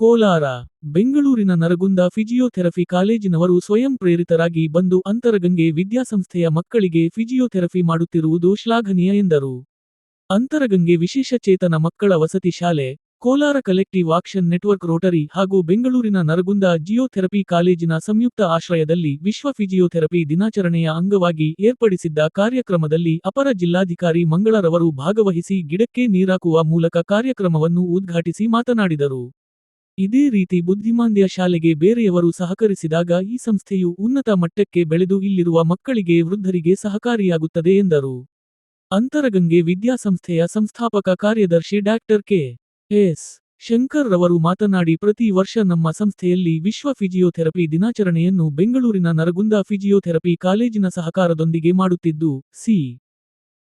ಕೋಲಾರ, ಬೆಂಗಳೂರಿನ ನರಗುಂದ ಫಿಜಿಯೋಥೆರಪಿ ಕಾಲೇಜಿನವರು ಸ್ವಯಂ ಪ್ರೇರಿತರಾಗಿ ಬಂದು ಅಂತರಗಂಗೆ ವಿದ್ಯಾಸಂಸ್ಥೆಯ ಮಕ್ಕಳಿಗೆ ಫಿಜಿಯೋಥೆರಪಿ ಮಾಡುತ್ತಿರುವುದು ಶ್ಲಾಘನೀಯ ಎಂದರು. ಅಂತರಗಂಗೆ ವಿಶೇಷಚೇತನ ಮಕ್ಕಳ ವಸತಿ ಶಾಲೆ, Kolar collective action network Rotary ಹಾಗೂ ಬೆಂಗಳೂರಿನ ನರಗುಂದ ಜಿಯೋಥೆರಪಿ ಕಾಲೇಜಿನ ಸಂಯುಕ್ತ ಆಶ್ರಯದಲ್ಲಿ ವಿಶ್ವ ಫಿಜಿಯೋಥೆರಪಿ ದಿನಾಚರಣೆಯ ಅಂಗವಾಗಿ ಏರ್ಪಡಿಸಿದ್ದ ಕಾರ್ಯಕ್ರಮದಲ್ಲಿ ಅಪರ ಜಿಲ್ಲಾಧಿಕಾರಿ ಮಂಗಳರವರು ಭಾಗವಹಿಸಿ ಗಿಡಕ್ಕೆ ನೀರಾಕುವ ಮೂಲಕ ಕಾರ್ಯಕ್ರಮವನ್ನು ಉದ್ಘಾಟಿಸಿ ಮಾತನಾಡಿದರು. ಇದೇ ರೀತಿ ಬುದ್ಧಿಮಾಂದ್ಯ ಶಾಲೆಗೆ ಬೇರೆಯವರು ಸಹಕರಿಸಿದಾಗ ಈ ಸಂಸ್ಥೆಯು ಉನ್ನತ ಮಟ್ಟಕ್ಕೆ ಬೆಳೆದು ಇಲ್ಲಿರುವ ಮಕ್ಕಳಿಗೆ ವೃದ್ಧರಿಗೆ ಸಹಕಾರಿಯಾಗುತ್ತದೆ ಎಂದರು. ಅಂತರಗಂಗೆ ವಿದ್ಯಾಸಂಸ್ಥೆಯ ಸಂಸ್ಥಾಪಕ ಕಾರ್ಯದರ್ಶಿ ಡಾಕ್ಟರ್ ಕೆ. ಎಸ್. ಶಂಕರ್ ರವರು ಮಾತನಾಡಿ, ಪ್ರತಿ ವರ್ಷ ನಮ್ಮ ಸಂಸ್ಥೆಯಲ್ಲಿ ವಿಶ್ವ ಫಿಜಿಯೋಥೆರಪಿ ದಿನಾಚರಣೆಯನ್ನು ಬೆಂಗಳೂರಿನ ನರಗುಂದ ಫಿಜಿಯೋಥೆರಪಿ ಕಾಲೇಜಿನ ಸಹಕಾರದೊಂದಿಗೆ ಮಾಡುತ್ತಿದ್ದು, ಸಿ.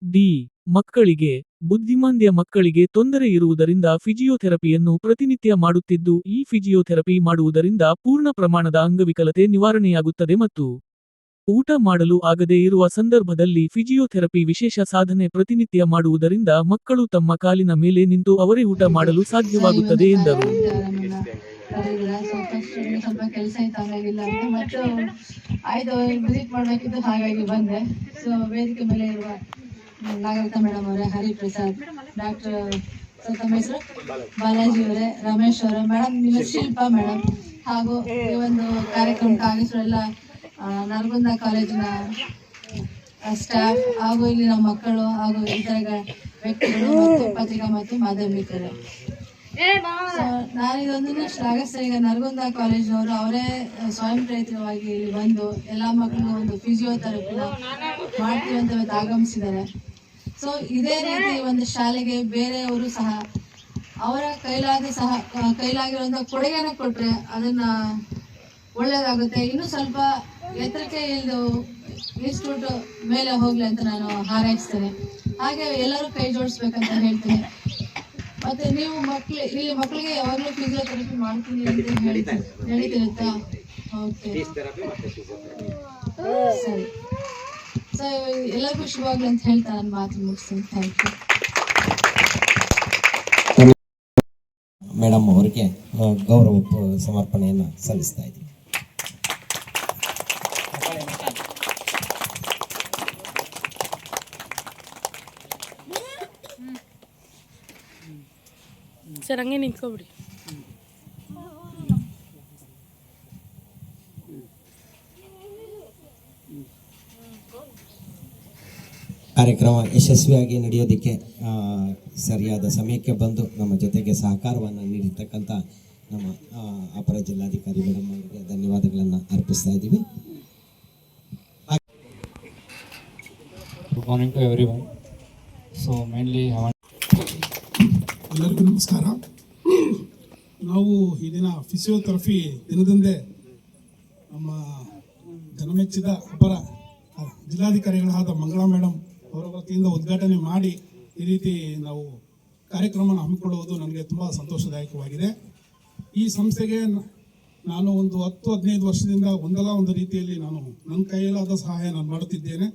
ಡಿ. ಮಕ್ಕಳಿಗೆ ಬುದ್ಧಿಮಾಂದ್ಯ ಮಕ್ಕಳಿಗೆ ತೊಂದರೆ ಇರುವುದರಿಂದ ಫಿಜಿಯೋಥೆರಪಿಯನ್ನು ಪ್ರತಿನಿತ್ಯ ಮಾಡುತ್ತಿದ್ದು, ಈ ಫಿಜಿಯೋಥೆರಪಿ ಮಾಡುವುದರಿಂದ ಪೂರ್ಣ ಪ್ರಮಾಣದ ಅಂಗವಿಕಲತೆ ನಿವಾರಣೆಯಾಗುತ್ತದೆ ಮತ್ತು ಊಟ ಮಾಡಲು ಆಗದೇ ಇರುವ ಸಂದರ್ಭದಲ್ಲಿ ಫಿಜಿಯೋಥೆರಪಿ ವಿಶೇಷ ಸಾಧನೆ ಪ್ರತಿನಿತ್ಯ ಮಾಡುವುದರಿಂದ ಮಕ್ಕಳು ತಮ್ಮ ಕಾಲಿನ ಮೇಲೆ ನಿಂತು ಅವರೇ ಊಟ ಮಾಡಲು ಸಾಧ್ಯವಾಗುತ್ತದೆ ಎಂದರು. ನಾಗರಿಕ ಮೇಡಮ್ ಅವರೇ ಹರಿಪ್ರಸಾದ್ ಡಾಕ್ಟರ್ ತಮ್ಮ ಹೆಸರು ಬಾಲಾಜಿ ಅವರೇ ರಮೇಶ್ ಅವರೇ ಮೇಡಮ್ ನಿಮ್ಮ ಶಿಲ್ಪ ಮೇಡಮ್ ಹಾಗೂ ಈ ಒಂದು ಕಾರ್ಯಕ್ರಮಕ್ಕೆ ಆಗಿಸರೆಲ್ಲ ನರಗುಂದ ಕಾಲೇಜಿನ ಸ್ಟಾಫ್ ಹಾಗೂ ಇಲ್ಲಿನ ಮಕ್ಕಳು ಹಾಗೂ ಇತರ ವ್ಯಕ್ತಿಗಳು ಮತ್ತು ಪತ್ರಿಕಾ ಮತ್ತು ಮಾಧ್ಯಮಿಕರು. ನಾನು ಇದೊಂದನ್ನ ಶ್ಲಾಘಿಸ್ತಾ ಈಗ ನರಗುಂದ ಕಾಲೇಜಿನವರು ಅವರೇ ಸ್ವಯಂ ಪ್ರೇರಿತವಾಗಿ ಇಲ್ಲಿ ಬಂದು ಎಲ್ಲ ಮಕ್ಕಳಿಗೂ ಒಂದು ಫಿಸಿಯೋಥೆರಪಿನ ಮಾಡ್ತೀವಿ ಅಂತ ಇವತ್ತು ಆಗಮಿಸಿದ್ದಾರೆ. ಸೊ ಇದೇ ರೀತಿ ಒಂದು ಶಾಲೆಗೆ ಬೇರೆಯವರು ಸಹ ಅವರ ಕೈಲಾದ ಸಹ ಕೈಲಾಗಿರುವಂತ ಕೊಡುಗೆನ ಕೊಟ್ರೆ ಅದನ್ನ ಒಳ್ಳೇದಾಗುತ್ತೆ. ಇನ್ನು ಸ್ವಲ್ಪ ಎತ್ತರಕ್ಕೆ ಇದು ಇನ್ಸ್ಟಿಟ್ಯೂಟ್ ಮೇಲೆ ಹೋಗ್ಲಿ ಅಂತ ನಾನು ಹಾರೈಸ್ತೇನೆ. ಹಾಗೆ ಎಲ್ಲರೂ ಕೈ ಜೋಡಿಸ್ಬೇಕಂತ ಹೇಳ್ತೀನಿ. ಮತ್ತೆ ನೀವು ಮಕ್ಳು ಇಲ್ಲಿ ಮಕ್ಕಳಿಗೆ ಯಾವಾಗಲೂ ಫಿಸಿಯೋಥೆರಪಿ ಮಾಡ್ತೀನಿ ಅಂತ ಹೇಳ್ತೀನಿ. ನಡೀತಿರುತ್ತಾ? ಓಕೆ ಸರಿ. ಸೊ ಎಲ್ಲರಿಗೂ ಶುಭವಾಗ್ಲಿ ಅಂತ ಹೇಳ್ತಾ ನಾನು ಮಾತು ಮುಗಿಸ್ತೀನಿ. ಥ್ಯಾಂಕ್ ಯು ಮೇಡಮ್ ಅವರಿಗೆ ಗೌರವ ಸಮರ್ಪಣೆಯನ್ನು ಸಲ್ಲಿಸ್ತಾ ಇದ್ದೀನಿ. ಸರ್ ಹಂಗೆ ನಿಂತ್ಕೊಬಿಡಿ. ಕಾರ್ಯಕ್ರಮ ಯಶಸ್ವಿಯಾಗಿ ನಡೆಯೋದಕ್ಕೆ ಸರಿಯಾದ ಸಮಯಕ್ಕೆ ಬಂದು ನಮ್ಮ ಜೊತೆಗೆ ಸಹಕಾರವನ್ನು ನೀಡಿರ್ತಕ್ಕಂಥ ನಮ್ಮ ಅಪರ ಜಿಲ್ಲಾಧಿಕಾರಿ ಮೇಡಮ್ ಅವರಿಗೆ ಧನ್ಯವಾದಗಳನ್ನು ಅರ್ಪಿಸ್ತಾ ಇದ್ದೀವಿ. Good morning to everyone mainly I ಎಲ್ಲರಿಗೂ ನಮಸ್ಕಾರ. ನಾವು ಈ ದಿನ ಫಿಸಿಯೋಥೆರಪಿ ದಿನದಂದೇ ನಮ್ಮ ಜನಮೆಚ್ಚಿದ ಅಪರ ಜಿಲ್ಲಾಧಿಕಾರಿಗಳಾದ ಮಂಗಳಾ ಮೇಡಮ್ ಅವರ ವತಿಯಿಂದ ಉದ್ಘಾಟನೆ ಮಾಡಿ ಈ ರೀತಿ ನಾವು ಕಾರ್ಯಕ್ರಮವನ್ನು ಹಮ್ಮಿಕೊಳ್ಳುವುದು ನನಗೆ ತುಂಬ ಸಂತೋಷದಾಯಕವಾಗಿದೆ. ಈ ಸಂಸ್ಥೆಗೆ ನಾನು ಒಂದು ಹತ್ತು, ಹದಿನೈದು ವರ್ಷದಿಂದ ಒಂದಲ್ಲ ಒಂದು ರೀತಿಯಲ್ಲಿ ನಾನು ನನ್ನ ಕೈಯಲ್ಲಾದ ಸಹಾಯ ನಾನು ಮಾಡುತ್ತಿದ್ದೇನೆ.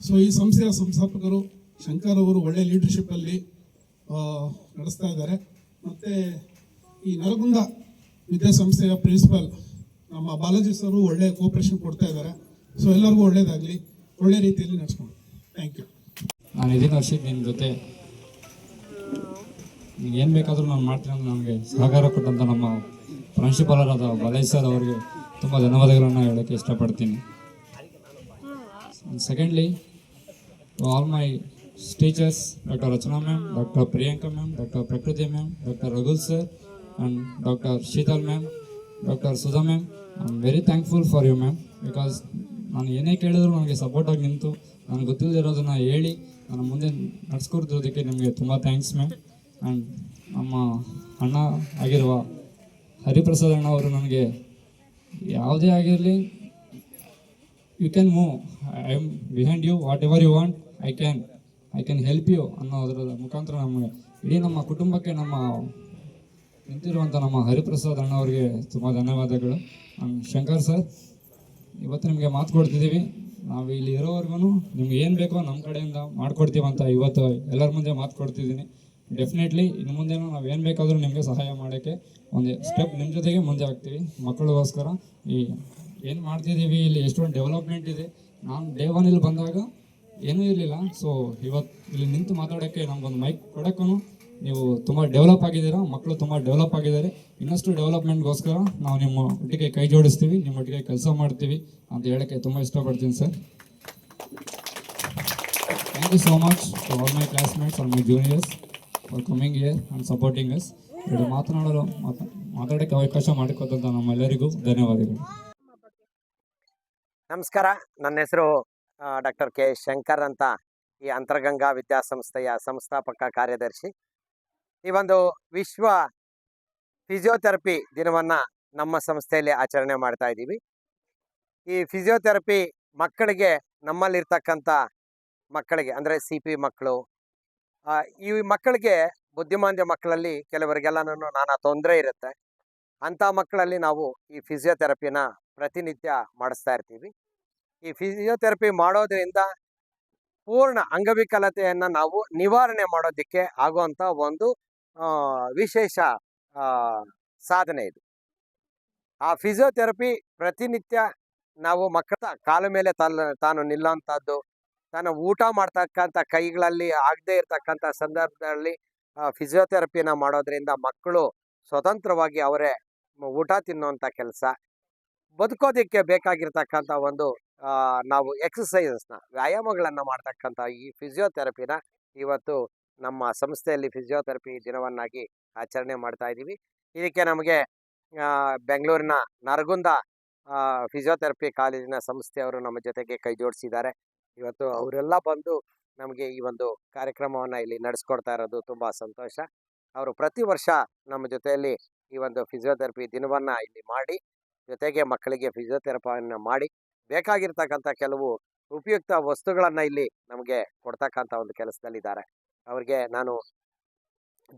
ಸೊ ಈ ಸಂಸ್ಥೆಯ ಸಂಸ್ಥಾಪಕರು ಶಂಕರ್ ಅವರು ಒಳ್ಳೆ ಲೀಡರ್ಶಿಪ್ಪಲ್ಲಿ ನಡೆಸ್ತಾ ಇದ್ದಾರೆ. ಮತ್ತು ಈ ನರಗುಂದ ವಿದ್ಯಾಸಂಸ್ಥೆಯ ಪ್ರಿನ್ಸಿಪಲ್ ನಮ್ಮ ಬಾಲಾಜಿ ಸರು ಒಳ್ಳೆ ಕೋಪರೇಷನ್ ಕೊಡ್ತಾ ಇದ್ದಾರೆ. ಸೊ ಎಲ್ಲರಿಗೂ ಒಳ್ಳೆಯದಾಗಲಿ ಒಳ್ಳೆ ರೀತಿಯಲ್ಲಿ ನಡೆಸ್ಕೊಂಡು. ಥ್ಯಾಂಕ್ ಯು ನಾನು ಇದೀನಿ ವರ್ಷಕ್ಕೆ ನಿಮ್ಮ ಜೊತೆ. ಏನು ಬೇಕಾದರೂ ನಾನು ಮಾಡ್ತೀನಿ ಅಂತ ನನಗೆ ಸಹಕಾರ ಕೊಟ್ಟಂಥ ನಮ್ಮ ಪ್ರಾಂಶುಪಾಲರಾದ ಬಾಲಾಜಿ ಸರ್ ಅವರಿಗೆ ತುಂಬ ಧನ್ಯವಾದಗಳನ್ನು ಹೇಳೋಕ್ಕೆ ಇಷ್ಟಪಡ್ತೀನಿ. Secondly all my teachers doctor Rachana ma'am doctor Priyanka ma'am doctor Prakriti ma'am doctor ರಘುಲ್ sir and doctor Sheetal ma'am doctor Sudha ma'am I am very thankful for you ma'am because ನಾನು ಏನೇ ಕೇಳಿದ್ರು ನನಗೆ ಸಪೋರ್ಟಾಗಿ ನಿಂತು, ನನಗೆ ಗೊತ್ತಿಲ್ಲದಿರೋದನ್ನು ಹೇಳಿ ನನ್ನ ಮುಂದೆ ನಡ್ಸ್ಕೊಡ್ತಿರೋದಕ್ಕೆ ನಿಮಗೆ ತುಂಬ ಥ್ಯಾಂಕ್ಸ್ ಮ್ಯಾಮ್ ಆ್ಯಂಡ್ ನಮ್ಮ ಅಣ್ಣ ಆಗಿರುವ ಹರಿಪ್ರಸಾದ್ ಅಣ್ಣ ಅವರು ನನಗೆ ಯಾವುದೇ ಆಗಿರಲಿ you can move I am behind you whatever you want I can I can help you ಅನ್ನೋದ್ರ ಮುಖಾಂತರ ನಮಗೆ ಇಡೀ ನಮ್ಮ ಕುಟುಂಬಕ್ಕೆ ನಮ್ಮ ನಿಂತಿರುವಂಥ ನಮ್ಮ ಹರಿಪ್ರಸಾದ್ ಅಣ್ಣ ಅವರಿಗೆ ತುಂಬ ಧನ್ಯವಾದಗಳು. ಶಂಕರ್ ಸರ್ ಇವತ್ತು ನಿಮಗೆ ಮಾತು ಕೊಡ್ತಿದ್ದೀವಿ. ನಾವು ಇಲ್ಲಿ ಇರೋವರೆಗೂ ನಿಮ್ಗೆ ಏನು ಬೇಕೋ ನಮ್ಮ ಕಡೆಯಿಂದ ಮಾಡ್ಕೊಡ್ತೀವಿ ಅಂತ ಇವತ್ತು ಎಲ್ಲರ ಮುಂದೆ ಮಾತು ಕೊಡ್ತಿದ್ದೀನಿ. ಡೆಫಿನೆಟ್ಲಿ ಇನ್ನು ಮುಂದೆನೂ ನಾವು ಏನು ಬೇಕಾದರೂ ನಿಮಗೆ ಸಹಾಯ ಮಾಡೋಕ್ಕೆ ಒಂದು ಸ್ಟೆಪ್ ನಿಮ್ಮ ಜೊತೆಗೆ ಮುಂದೆ ಆಗ್ತೀವಿ. ಮಕ್ಕಳಿಗೋಸ್ಕರ ಈ ಏನು ಮಾಡ್ತಿದ್ದೀವಿ ಇಲ್ಲಿ ಎಷ್ಟೊಂದು ಡೆವಲಪ್ಮೆಂಟ್ ಇದೆ. ನಾನು ಡೇ ಒನ್ ಇಲ್ಲಿ ಬಂದಾಗ ಏನೂ ಇರಲಿಲ್ಲ. ಸೊ ಇವತ್ತು ಇಲ್ಲಿ ನಿಂತು ಮಾತಾಡೋಕ್ಕೆ ನಮಗೊಂದು ಮೈಕ್ ಕೊಡೋಕ್ಕೂ ನೀವು ತುಂಬ ಡೆವಲಪ್ ಆಗಿದ್ದೀರಾ? ಮಕ್ಕಳು ತುಂಬ ಡೆವಲಪ್ ಆಗಿದ್ದಾರೆ. ಇನ್ನಷ್ಟು ಡೆವಲಪ್ಮೆಂಟ್ಗೋಸ್ಕರ ನಾವು ನಿಮ್ಮ ಒಟ್ಟಿಗೆ ಕೈ ಜೋಡಿಸ್ತೀವಿ, ನಿಮ್ಮ ಒಟ್ಟಿಗೆ ಕೆಲಸ ಮಾಡ್ತೀವಿ ಅಂತ ಹೇಳೋಕ್ಕೆ ತುಂಬ ಇಷ್ಟಪಡ್ತೀನಿ sir. Thank you so much to all my classmates all my juniors for coming year and supporting us ಎರಡು ಮಾತನಾಡಲು ಮಾತಾ, ಮಾತಾಡೋಕ್ಕೆ ಅವಕಾಶ ಮಾಡಿಕೊಟ್ಟಂತ ನಮ್ಮೆಲ್ಲರಿಗೂ ಧನ್ಯವಾದಗಳು. ನಮಸ್ಕಾರ. ನನ್ನ ಹೆಸರು ಡಾಕ್ಟರ್ ಕೆ. ಶಂಕರ್ ಅಂತ ಈ ಅಂತರ್ಗಂಗಾ ವಿದ್ಯಾಸಂಸ್ಥೆಯ ಸಂಸ್ಥಾಪಕ ಕಾರ್ಯದರ್ಶಿ. ಈ ಒಂದು ವಿಶ್ವ ಫಿಸಿಯೋಥೆರಪಿ ದಿನವನ್ನು ನಮ್ಮ ಸಂಸ್ಥೆಯಲ್ಲಿ ಆಚರಣೆ ಮಾಡ್ತಾ ಇದ್ದೀವಿ. ಈ ಫಿಸಿಯೋಥೆರಪಿ ಮಕ್ಕಳಿಗೆ ನಮ್ಮಲ್ಲಿರ್ತಕ್ಕಂಥ ಮಕ್ಕಳಿಗೆ, ಅಂದರೆ ಸಿ ಪಿ ಮಕ್ಕಳು ಈ ಮಕ್ಕಳಿಗೆ ಬುದ್ಧಿಮಾಂದ್ಯ ಮಕ್ಕಳಲ್ಲಿ ಕೆಲವರಿಗೆಲ್ಲ ನಾನಾ ತೊಂದರೆ ಇರುತ್ತೆ. ಅಂಥ ಮಕ್ಕಳಲ್ಲಿ ನಾವು ಈ ಫಿಸಿಯೋಥೆರಪಿನ ಪ್ರತಿನಿತ್ಯ ಮಾಡಿಸ್ತಾ ಇರ್ತೀವಿ. ಈ ಫಿಸಿಯೋಥೆರಪಿ ಮಾಡೋದ್ರಿಂದ ಪೂರ್ಣ ಅಂಗವಿಕಲತೆಯನ್ನು ನಾವು ನಿವಾರಣೆ ಮಾಡೋದಕ್ಕೆ ಆಗುವಂಥ ಒಂದು ವಿಶೇಷ ಸಾಧನೆ ಇದು. ಆ ಫಿಸಿಯೋಥೆರಪಿ ಪ್ರತಿನಿತ್ಯ ನಾವು ಮಕ್ಕಳ ಕಾಲು ಮೇಲೆ ತಾನು ನಿಲ್ಲೋಂಥದ್ದು ತಾನು ಊಟ ಮಾಡ್ತಕ್ಕಂಥ ಕೈಗಳಲ್ಲಿ ಆಗದೆ ಇರತಕ್ಕಂಥ ಸಂದರ್ಭದಲ್ಲಿ ಫಿಸಿಯೋಥೆರಪಿನ ಮಾಡೋದ್ರಿಂದ ಮಕ್ಕಳು ಸ್ವತಂತ್ರವಾಗಿ ಅವರೇ ಊಟ ತಿನ್ನುವಂಥ ಕೆಲಸ. ಬದುಕೋದಕ್ಕೆ ಬೇಕಾಗಿರ್ತಕ್ಕಂಥ ಒಂದು ನಾವು ಎಕ್ಸಸೈಸಸ್ನ ವ್ಯಾಯಾಮಗಳನ್ನು ಮಾಡ್ತಕ್ಕಂಥ ಈ ಫಿಸಿಯೋಥೆರಪಿನ ಇವತ್ತು ನಮ್ಮ ಸಂಸ್ಥೆಯಲ್ಲಿ ಫಿಸಿಯೋಥೆರಪಿ ದಿನವನ್ನಾಗಿ ಆಚರಣೆ ಮಾಡ್ತಾ ಇದ್ದೀವಿ. ಇದಕ್ಕೆ ನಮಗೆ ಬೆಂಗಳೂರಿನ ನರಗುಂದ ಫಿಸಿಯೋಥೆರಪಿ ಕಾಲೇಜಿನ ಸಂಸ್ಥೆಯವರು ನಮ್ಮ ಜೊತೆಗೆ ಕೈ ಜೋಡಿಸಿದ್ದಾರೆ. ಇವತ್ತು ಅವರೆಲ್ಲ ಬಂದು ನಮಗೆ ಈ ಒಂದು ಕಾರ್ಯಕ್ರಮವನ್ನು ಇಲ್ಲಿ ನಡೆಸ್ಕೊಡ್ತಾ ಇರೋದು ತುಂಬ ಸಂತೋಷ. ಅವರು ಪ್ರತಿ ವರ್ಷ ನಮ್ಮ ಜೊತೆಯಲ್ಲಿ ಈ ಒಂದು ಫಿಸಿಯೋಥೆರಪಿ ದಿನವನ್ನು ಇಲ್ಲಿ ಮಾಡಿ, ಜೊತೆಗೆ ಮಕ್ಕಳಿಗೆ ಫಿಸಿಯೋಥೆರಪಿಯನ್ನು ಮಾಡಿ, ಬೇಕಾಗಿರ್ತಕ್ಕಂಥ ಕೆಲವು ಉಪಯುಕ್ತ ವಸ್ತುಗಳನ್ನು ಇಲ್ಲಿ ನಮಗೆ ಕೊಡ್ತಕ್ಕಂಥ ಒಂದು ಕೆಲಸದಲ್ಲಿದ್ದಾರೆ. ಅವರಿಗೆ ನಾನು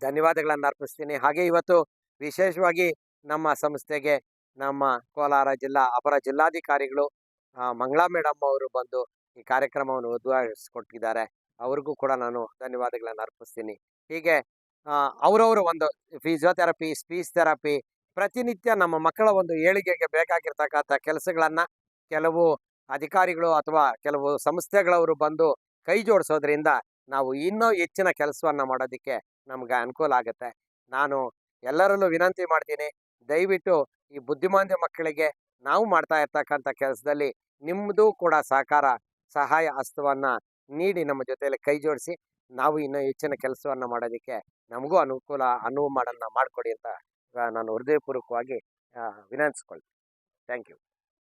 ಧನ್ಯವಾದಗಳನ್ನು ಅರ್ಪಿಸ್ತೀನಿ. ಹಾಗೆ ಇವತ್ತು ವಿಶೇಷವಾಗಿ ನಮ್ಮ ಸಂಸ್ಥೆಗೆ ನಮ್ಮ ಕೋಲಾರ ಜಿಲ್ಲಾ, ಅಪರ ಜಿಲ್ಲಾಧಿಕಾರಿಗಳು ಮಂಗಳಾ ಮೇಡಮ್ ಅವರು ಬಂದು ಈ ಕಾರ್ಯಕ್ರಮವನ್ನು ಉದ್ಘಾಟಿಸ್ಕೊಟ್ಟಿದ್ದಾರೆ. ಅವ್ರಿಗೂ ಕೂಡ ನಾನು ಧನ್ಯವಾದಗಳನ್ನು ಅರ್ಪಿಸ್ತೀನಿ. ಹೀಗೆ ಅವರವರು ಒಂದು ಫಿಸಿಯೋಥೆರಪಿ, ಸ್ಪೀಚ್ ಥೆರಪಿ, ಪ್ರತಿನಿತ್ಯ ನಮ್ಮ ಮಕ್ಕಳ ಒಂದು ಏಳಿಗೆಗೆ ಬೇಕಾಗಿರ್ತಕ್ಕಂಥ ಕೆಲಸಗಳನ್ನು ಕೆಲವು ಅಧಿಕಾರಿಗಳು ಅಥವಾ ಕೆಲವು ಸಂಸ್ಥೆಗಳವರು ಬಂದು ಕೈ ಜೋಡಿಸೋದ್ರಿಂದ ನಾವು ಇನ್ನೂ ಹೆಚ್ಚಿನ ಕೆಲಸವನ್ನು ಮಾಡೋದಕ್ಕೆ ನಮ್ಗೆ ಅನುಕೂಲ ಆಗುತ್ತೆ. ನಾನು ಎಲ್ಲರಲ್ಲೂ ವಿನಂತಿ ಮಾಡ್ತೀನಿ, ದಯವಿಟ್ಟು ಈ ಬುದ್ಧಿಮಾಂದ್ಯ ಮಕ್ಕಳಿಗೆ ನಾವು ಮಾಡ್ತಾ ಇರ್ತಕ್ಕಂಥ ಕೆಲಸದಲ್ಲಿ ನಿಮ್ಮದು ಕೂಡ ಸಹಕಾರ, ಸಹಾಯ ಹಸ್ತವನ್ನು ನೀಡಿ ನಮ್ಮ ಜೊತೆಯಲ್ಲಿ ಕೈ ಜೋಡಿಸಿ ನಾವು ಇನ್ನೂ ಹೆಚ್ಚಿನ ಕೆಲಸವನ್ನು ಮಾಡೋದಕ್ಕೆ ನಮಗೂ ಅನುಕೂಲ, ಅನುವು ಮಾಡೋದನ್ನ ಮಾಡಿಕೊಡಿ ಅಂತ ನಾನು ಹೃದಯಪೂರ್ವಕವಾಗಿ ವಿನಂತಿಸ್ಕೊಳ್ತೀನಿ. Thank you.